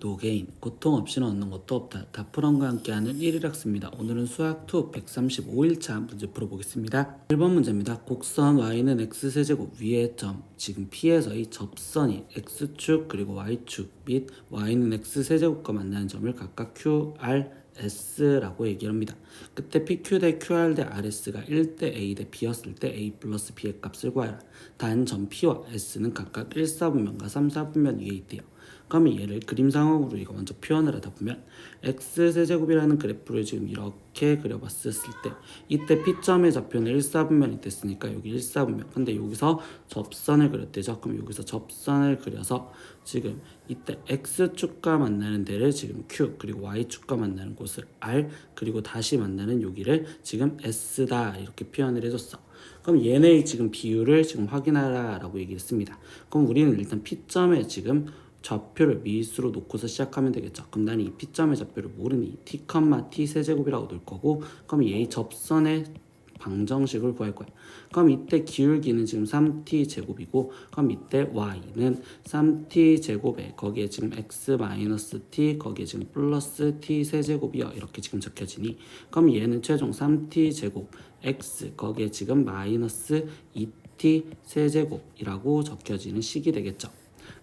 노게인, 고통 없이는 얻는 것도 없다. 다프런과 함께하는 1일 학습니다. 오늘은 수학 2 135일차 문제 풀어보겠습니다. 1번 문제입니다. 곡선 y는 x세제곱 위의 점, 지금 P에서 이 접선이 x축 그리고 y축 및 y는 x세제곱과 만나는 점을 각각 q, r, S라고 얘기합니다. 그때 PQ 대 QR 대 RS가 1대 A 대 B였을 때 A 플러스 B의 값을 구하라. 단 점 P와 S는 각각 1, 4분면과 3, 4분면 위에 있대요. 그러면 얘를 그림상으로 우리가 먼저 표현을 하다 보면 x 세제곱이라는 그래프를 지금 이렇게 그려봤을 때 이때 P점의 좌표는 1, 4분면이 됐으니까 여기 1, 4분면. 근데 여기서 접선을 그렸대죠. 그럼 여기서 접선을 그려서 지금 이때 x축과 만나는 데를 지금 q 그리고 y축과 만나는 곳을 r 그리고 다시 만나는 여기를 지금 s다 이렇게 표현을 해줬어. 그럼 얘네의 지금 비율을 지금 확인하라 라고 얘기했습니다. 그럼 우리는 일단 P점에 지금 좌표를 미수로 놓고서 시작하면 되겠죠. 그럼 나는 이 P점의 좌표를 모르니 t, t 세제곱이라고 놓을 거고 그럼 얘의 접선의 방정식을 구할 거야. 그럼 이때 기울기는 지금 3t 제곱이고 그럼 이때 y는 3t 제곱에 거기에 지금 x 마이너스 t 거기에 지금 플러스 t 세제곱이요 이렇게 지금 적혀지니 그럼 얘는 최종 3t 제곱 x 거기에 지금 마이너스 2t 세제곱이라고 적혀지는 식이 되겠죠.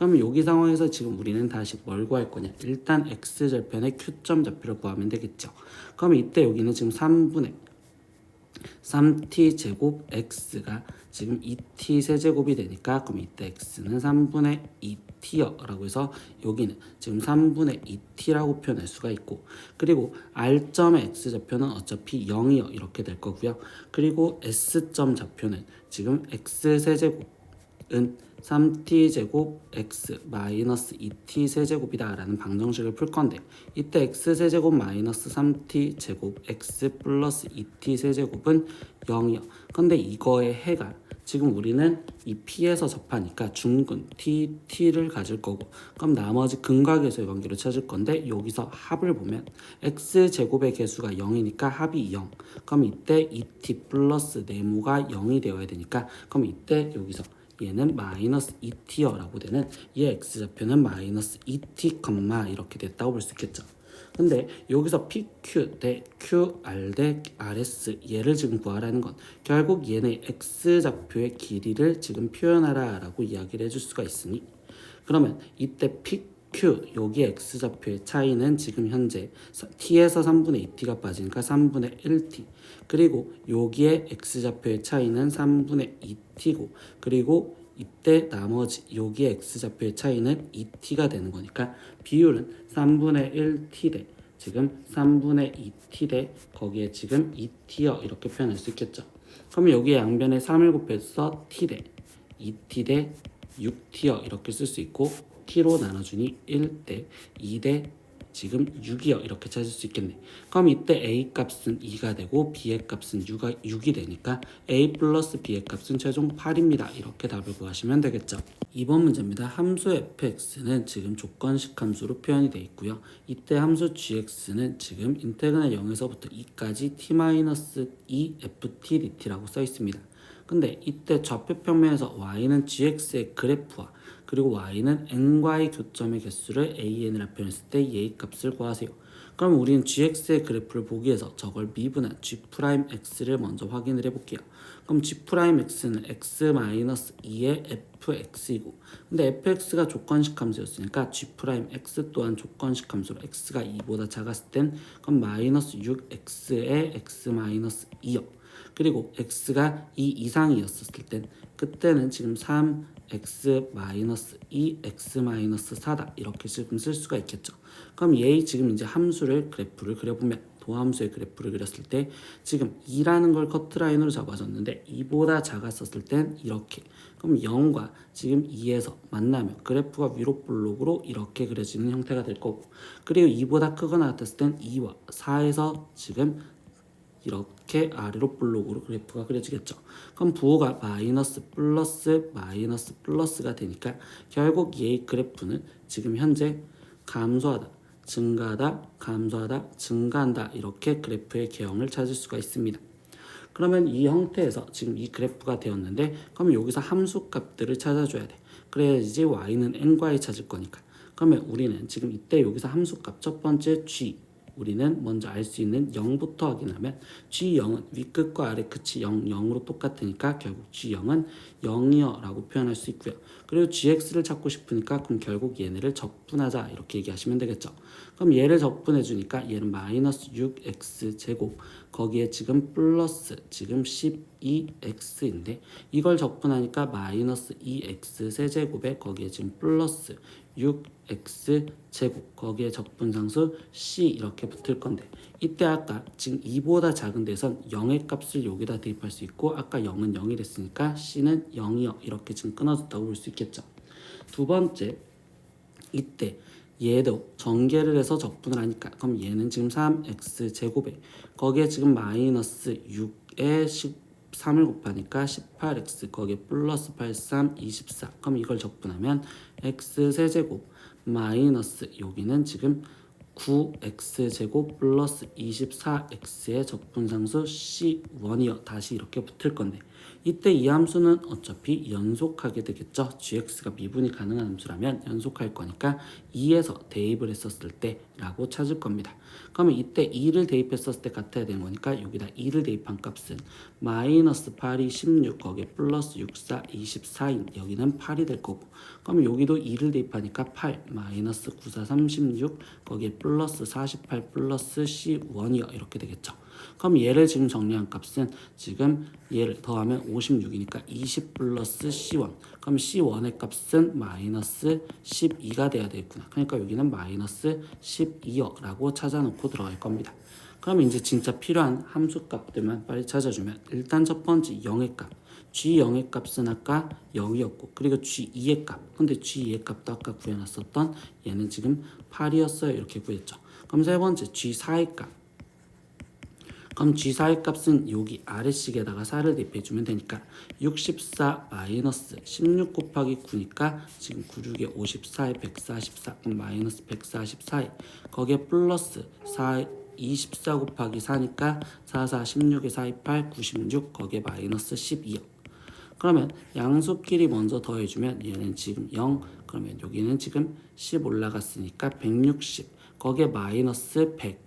그러면 여기 상황에서 지금 우리는 다시 뭘 구할 거냐? 일단 x절편의 q점 좌표를 구하면 되겠죠. 그럼 이때 여기는 지금 3분의 3t 제곱 x가 지금 2t 세제곱이 되니까 그럼 이때 x는 3분의 2t여 라고 해서 여기는 지금 3분의 2t라고 표현할 수가 있고 그리고 r점의 x좌표는 어차피 0이요 이렇게 될 거고요. 그리고 s점 좌표는 지금 x 세제곱 은 3t 제곱 x 마이너스 2t 세제곱이다 라는 방정식을 풀 건데 이때 x 세제곱 마이너스 3t 제곱 x 플러스 2t 세제곱은 0이요. 근데 이거의 해가 지금 우리는 이 p에서 접하니까 중근 t, t를 가질 거고 그럼 나머지 근각에서의 관계를 찾을 건데 여기서 합을 보면 x 제곱의 개수가 0이니까 합이 0 그럼 이때 2t 플러스 네모가 0이 되어야 되니까 그럼 이때 여기서 얘는 마이너스 2t여라고 되는 얘 x좌표는 마이너스 2t, 이렇게 됐다고 볼 수 있겠죠. 근데 여기서 PQ 대 QR 대 RS 얘를 지금 구하라는 건 결국 얘네 x좌표의 길이를 지금 표현하라 라고 이야기를 해줄 수가 있으니 그러면 이때 PQ 여기 x좌표의 차이는 지금 현재 t에서 3분의 2t가 빠지니까 3분의 1t 그리고 여기에 x좌표의 차이는 3분의 2t고 그리고 이때 나머지 여기에 x좌표의 차이는 2t가 되는 거니까 비율은 3분의 1t 대 지금 3분의 2t 대 거기에 지금 2t여 이렇게 표현할 수 있겠죠. 그러면 여기에 양변에 3을 곱해서 t 대 2t 대 6t여 이렇게 쓸 수 있고 t로 나눠주니 1대 2대 지금 6이요. 이렇게 찾을 수 있겠네. 그럼 이때 a 값은 2가 되고 b의 값은 6가, 6이 되니까 a 플러스 b의 값은 최종 8입니다. 이렇게 답을 구하시면 되겠죠. 2번 문제입니다. 함수 fx는 지금 조건식 함수로 표현이 되어 있고요. 이때 함수 gx는 지금 인테그랄 0에서부터 2까지 t-2 ft dt라고 써 있습니다 근데 이때 좌표 평면에서 y는 gx의 그래프와 그리고 y는 n과 의 교점의 개수를 an이라 표현했을 때 얘의 값을 구하세요. 그럼 우리는 gx의 그래프를 보기 위해서 저걸 미분한 g'x를 먼저 확인을 해볼게요. 그럼 g'x는 x-2의 fx이고 근데 fx가 조건식 함수였으니까 g'x 또한 조건식 함수로 x가 2보다 작았을 땐 그럼 마이너스 6x의 x-2요. 그리고 x가 2 이상이었을 땐 그때는 지금 3 x 마이너스 2 x 마이너스 4다 이렇게 지금 쓸 수가 있겠죠. 그럼 얘 지금 이제 함수를 그래프를 그려보면 도함수의 그래프를 그렸을 때 지금 2라는 걸 커트라인으로 잡아줬는데 2보다 작았었을 땐 이렇게 그럼 0과 지금 2에서 만나면 그래프가 위로 볼록으로 이렇게 그려지는 형태가 될 거고 그리고 2보다 크거나 같았을 땐 2와 4에서 지금 이렇게 아래로 블록으로 그래프가 그려지겠죠. 그럼 부호가 마이너스 플러스 마이너스 플러스가 되니까 결국 얘의 그래프는 지금 현재 감소하다, 증가하다, 감소하다, 증가한다 이렇게 그래프의 개형을 찾을 수가 있습니다. 그러면 이 형태에서 지금 이 그래프가 되었는데 그럼 여기서 함수 값들을 찾아줘야 돼. 그래야지 y는 n과의 찾을 거니까. 그러면 우리는 지금 이때 여기서 함수 값 첫 번째 g 우리는 먼저 알 수 있는 0부터 확인하면 G0은 윗끝과 아래 끝이 0, 0으로 똑같으니까 결국 G0은 0이여 라고 표현할 수 있고요. 그리고 GX를 찾고 싶으니까 그럼 결국 얘네를 적분하자 이렇게 얘기하시면 되겠죠. 그럼 얘를 적분해 주니까 얘는 마이너스 6X 제곱 거기에 지금 플러스 지금 12X인데 이걸 적분하니까 마이너스 2X 세제곱에 거기에 지금 플러스 6x 제곱 거기에 적분상수 c 이렇게 붙을 건데 이때 아까 지금 2보다 작은 데선 0의 값을 여기다 대입할 수 있고 아까 0은 0이 됐으니까 c는 0이요. 이렇게 지금 끊어졌다고 볼 수 있겠죠. 두 번째 이때 얘도 전개를 해서 적분을 하니까 그럼 얘는 지금 3x 제곱에 거기에 지금 마이너스 6의 10 3을 곱하니까 18x 거기에 플러스 83 24 그럼 이걸 적분하면 x 세제곱 마이너스 여기는 지금 9x제곱 플러스 24x의 적분상수 c1이요. 다시 이렇게 붙을 건데 이때 이 함수는 어차피 연속하게 되겠죠. gx가 미분이 가능한 함수라면 연속할 거니까 2에서 대입을 했었을 때 라고 찾을 겁니다. 그러면 이때 2를 대입했었을 때 같아야 되는 거니까 여기다 2를 대입한 값은 마이너스 8이 16 거기에 플러스 64 24인 여기는 8이 될 거고 그러면 여기도 2를 대입하니까 8 마이너스 94 36 거기에 플러스 48 플러스 C1이요. 이렇게 되겠죠 그럼 얘를 지금 정리한 값은 지금 얘를 더하면 56이니까 20 플러스 C1 그럼 C1의 값은 마이너스 12가 돼야 되겠구나. 그러니까 여기는 마이너스 12여 라고 찾아놓고 들어갈 겁니다. 그럼 이제 진짜 필요한 함수 값들만 빨리 찾아주면 일단 첫 번째 0의 값. G0의 값은 아까 0이었고 그리고 G2의 값. 근데 G2의 값도 아까 구해놨었던 얘는 지금 8이었어요. 이렇게 구했죠. 그럼 세 번째 G4의 값 그럼 G4의 값은 여기 아래식에다가 4를 대입해주면 되니까 64 마이너스 16 곱하기 9니까 지금 96에 54에 144 그럼 마이너스 144에 거기에 플러스 4 24 곱하기 4니까 4 4 16에 4 2 8 96 거기에 마이너스 12요. 그러면 양수끼리 먼저 더해주면 얘는 지금 0 그러면 여기는 지금 10 올라갔으니까 160 거기에 마이너스 100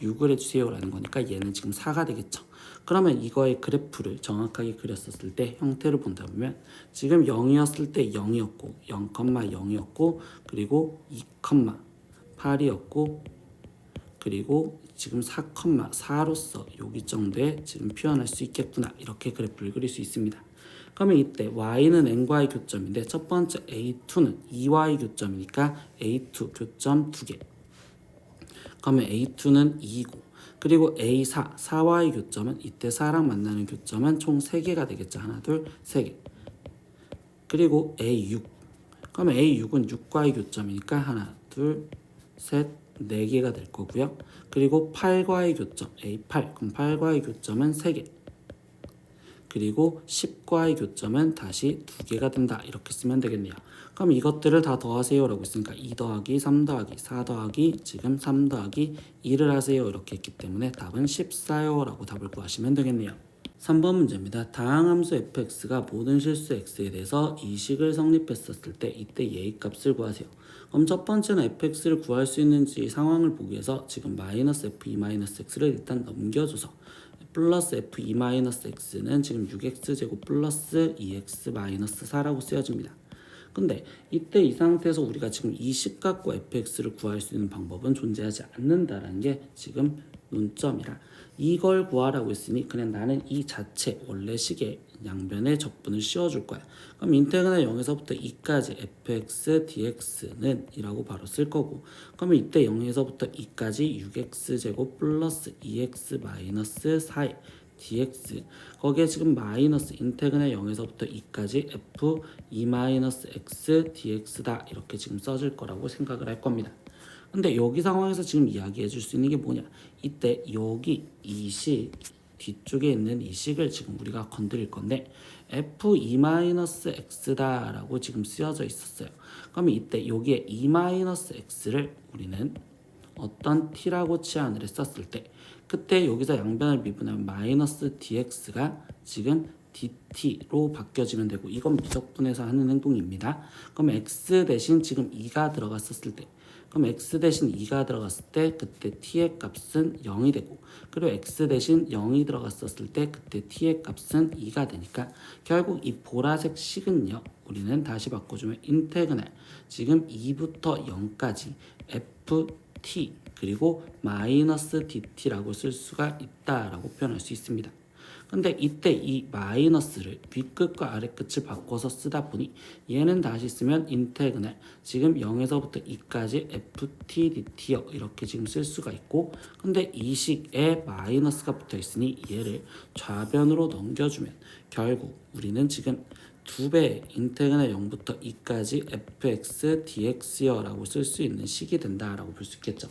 56을 해주세요라는 거니까 얘는 지금 4가 되겠죠. 그러면 이거의 그래프를 정확하게 그렸었을 때 형태를 본다 보면 지금 0이었을 때 0이었고 0,0이었고 그리고 2,8이었고 그리고 지금 4,4로서 여기 정도에 지금 표현할 수 있겠구나. 이렇게 그래프를 그릴 수 있습니다. 그러면 이때 y는 n과의 교점인데 첫 번째 a2는 2y 교점이니까 a2 교점 2개 그러면 a2는 2고 그리고 a4 4y 교점은 이때 4랑 만나는 교점은 총 3개가 되겠죠. 하나 둘 3개. 그리고 a6 그러면 a6은 6과의 교점이니까 하나 둘 셋 4개가 될 거고요. 그리고 8과의 교점 A8 그럼 8과의 교점은 3개 그리고 10과의 교점은 다시 2개가 된다 이렇게 쓰면 되겠네요. 그럼 이것들을 다 더하세요 라고 했으니까 2 더하기 3 더하기 4 더하기 지금 3 더하기 2를 하세요 이렇게 했기 때문에 답은 14요 라고 답을 구하시면 되겠네요. 3번 문제입니다. 다항함수 fx가 모든 실수 x에 대해서 이식을 성립했었을 때 이때 예의 값을 구하세요. 그럼 첫 번째는 fx를 구할 수 있는지 상황을 보기 위해서 지금 마이너스 f2 마이너스 x를 일단 넘겨줘서 플러스 f2 마이너스 x는 지금 6x 제곱 플러스 2x 마이너스 4라고 쓰여집니다. 근데 이때 이 상태에서 우리가 지금 이 식값과 fx를 구할 수 있는 방법은 존재하지 않는다라는 게 지금 논점이라 이걸 구하라고 했으니 그냥 나는 이 자체 원래 식의 양변에 적분을 씌워줄 거야. 그럼 인테그랄 0에서부터 2까지 fx dx는 이라고 바로 쓸 거고 그러면 이때 0에서부터 2까지 6x 제곱 플러스 2x 마이너스 4의 dx 거기에 지금 마이너스 인테그랄 0에서부터 2까지 f 2 마이너스 x dx다 이렇게 지금 써질 거라고 생각을 할 겁니다. 근데 여기 상황에서 지금 이야기해 줄 수 있는 게 뭐냐 이때 여기 이식 뒤쪽에 있는 이 식을 지금 우리가 건드릴 건데 f2-x다 라고 지금 쓰여져 있었어요 그러면 이때 여기에 2-x를 우리는 어떤 t라고 치환을 했었을 때 그때 여기서 양변을 미분하면 마이너스 dx가 지금 dt로 바뀌어지면 되고 이건 미적분해서 하는 행동입니다. 그럼 x 대신 지금 2가 들어갔었을 때 그럼 x 대신 2가 들어갔을 때 그때 t의 값은 0이 되고 그리고 x 대신 0이 들어갔었을 때 그때 t의 값은 2가 되니까 결국 이 보라색 식은요 우리는 다시 바꿔주면 인테그랄 지금 2부터 0까지 ft 그리고 마이너스 dt라고 쓸 수가 있다라고 표현할 수 있습니다. 근데 이때 이 마이너스를 윗끝과 아래끝을 바꿔서 쓰다 보니 얘는 다시 쓰면 인테그랄 지금 0에서부터 2까지 ft dt요 이렇게 지금 쓸 수가 있고 근데 이 식에 마이너스가 붙어 있으니 얘를 좌변으로 넘겨주면 결국 우리는 지금 두 배의 인테그랄 0부터 2까지 fx dx여 라고 쓸 수 있는 식이 된다 라고 볼 수 있겠죠.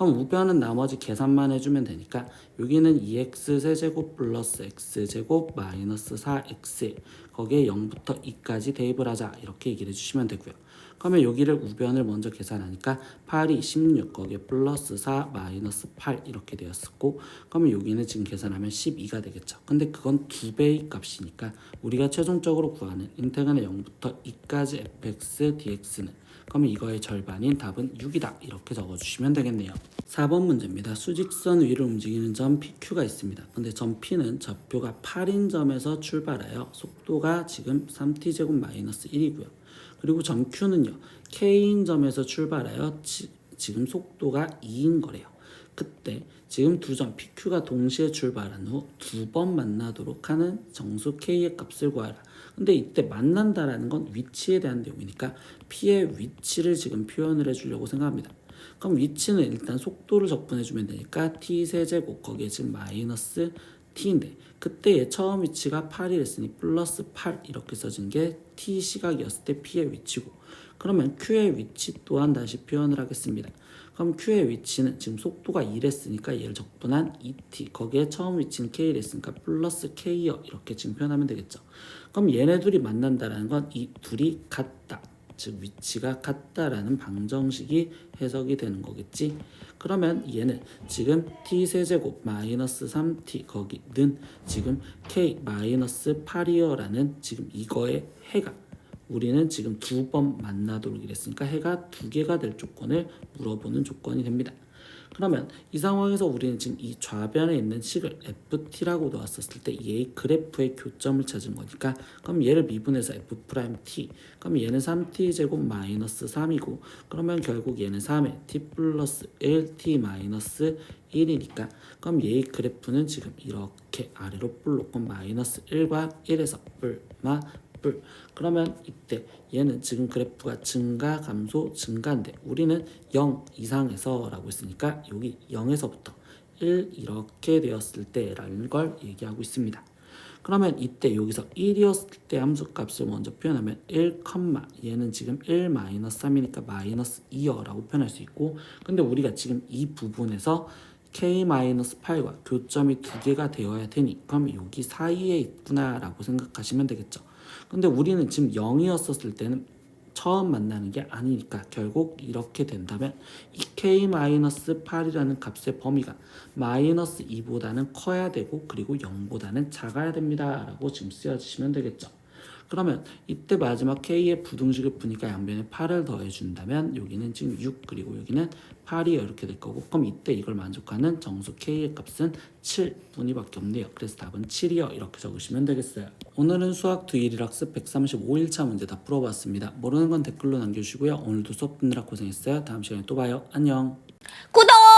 그럼 우변은 나머지 계산만 해주면 되니까 여기는 2x 세제곱 플러스 x제곱 마이너스 4x 거기에 0부터 2까지 대입을 하자 이렇게 얘기를 해주시면 되고요. 그러면 여기를 우변을 먼저 계산하니까 8이 16 거기에 플러스 4 마이너스 8 이렇게 되었었고 그러면 여기는 지금 계산하면 12가 되겠죠. 근데 그건 두 배의 값이니까 우리가 최종적으로 구하는 인테그랄 0부터 2까지 fx dx는 그러면 이거의 절반인 답은 6이다 이렇게 적어주시면 되겠네요. 4번 문제입니다. 수직선 위를 움직이는 점 PQ가 있습니다. 근데 점 P는 좌표가 8인 점에서 출발하여 속도가 지금 3t 제곱 마이너스 1이고요. 그리고 점 Q는요 K인 점에서 출발하여 지, 지금 속도가 2인 거래요. 그때 지금 두 점 PQ가 동시에 출발한 후 두 번 만나도록 하는 정수 K의 값을 구하라. 근데 이때 만난다라는 건 위치에 대한 내용이니까 P의 위치를 지금 표현을 해주려고 생각합니다. 그럼 위치는 일단 속도를 적분해주면 되니까 t 세제곱 거기에 지금 마이너스 t인데 그때의 처음 위치가 8이랬으니 플러스 8 이렇게 써진 게 t 시각이었을 때 p의 위치고 그러면 q의 위치 또한 다시 표현을 하겠습니다. 그럼 q의 위치는 지금 속도가 2랬으니까 얘를 적분한 2t 거기에 처음 위치는 k랬으니까 플러스 k여 이렇게 지금 표현하면 되겠죠. 그럼 얘네 둘이 만난다라는 건 이 둘이 같다. 즉 위치가 같다라는 방정식이 해석이 되는 거겠지. 그러면 얘는 지금 t 세제곱 마이너스 3t 거기는 지금 k 마이너스 8이어라는 지금 이거의 해가 우리는 지금 두 번 만나도록 이랬으니까 해가 두 개가 될 조건을 물어보는 조건이 됩니다. 그러면 이 상황에서 우리는 지금 이 좌변에 있는 식을 ft라고 놓았었을 때 얘의 그래프의 교점을 찾은 거니까 그럼 얘를 미분해서 f'(t) 그럼 얘는 3t 제곱 마이너스 3이고 그러면 결국 얘는 3에 t 플러스 1t 마이너스 1이니까 그럼 얘의 그래프는 지금 이렇게 아래로 뿔 놓고 마이너스 1과 1에서 뿔마 뿔 그러면 이때 얘는 지금 그래프가 증가 감소 증가인데 우리는 0 이상에서 라고 했으니까 여기 0에서부터 1 이렇게 되었을 때라는 걸 얘기하고 있습니다. 그러면 이때 여기서 1이었을 때 함수값을 먼저 표현하면 1, 얘는 지금 1 마이너스 3이니까 마이너스 2여라고 표현할 수 있고 근데 우리가 지금 이 부분에서 k-8과 교점이 두 개가 되어야 되니 그럼 여기 사이에 있구나 라고 생각하시면 되겠죠. 근데 우리는 지금 0이었었을 때는 처음 만나는 게 아니니까 결국 이렇게 된다면 이 k-8이라는 값의 범위가 마이너스 2보다는 커야 되고 그리고 0보다는 작아야 됩니다 라고 지금 쓰여주시면 되겠죠 그러면 이때 마지막 k의 부등식을 푸니까 양변에 8을 더해준다면 여기는 지금 6 그리고 여기는 8이 이렇게 될 거고 그럼 이때 이걸 만족하는 정수 k의 값은 7분위밖에 없네요. 그래서 답은 7이요 이렇게 적으시면 되겠어요. 오늘은 수학 두1일 학습 135일차 문제 다 풀어봤습니다. 모르는 건 댓글로 남겨주시고요. 오늘도 수업 듣느라 고생했어요. 다음 시간에 또 봐요. 안녕. 구독!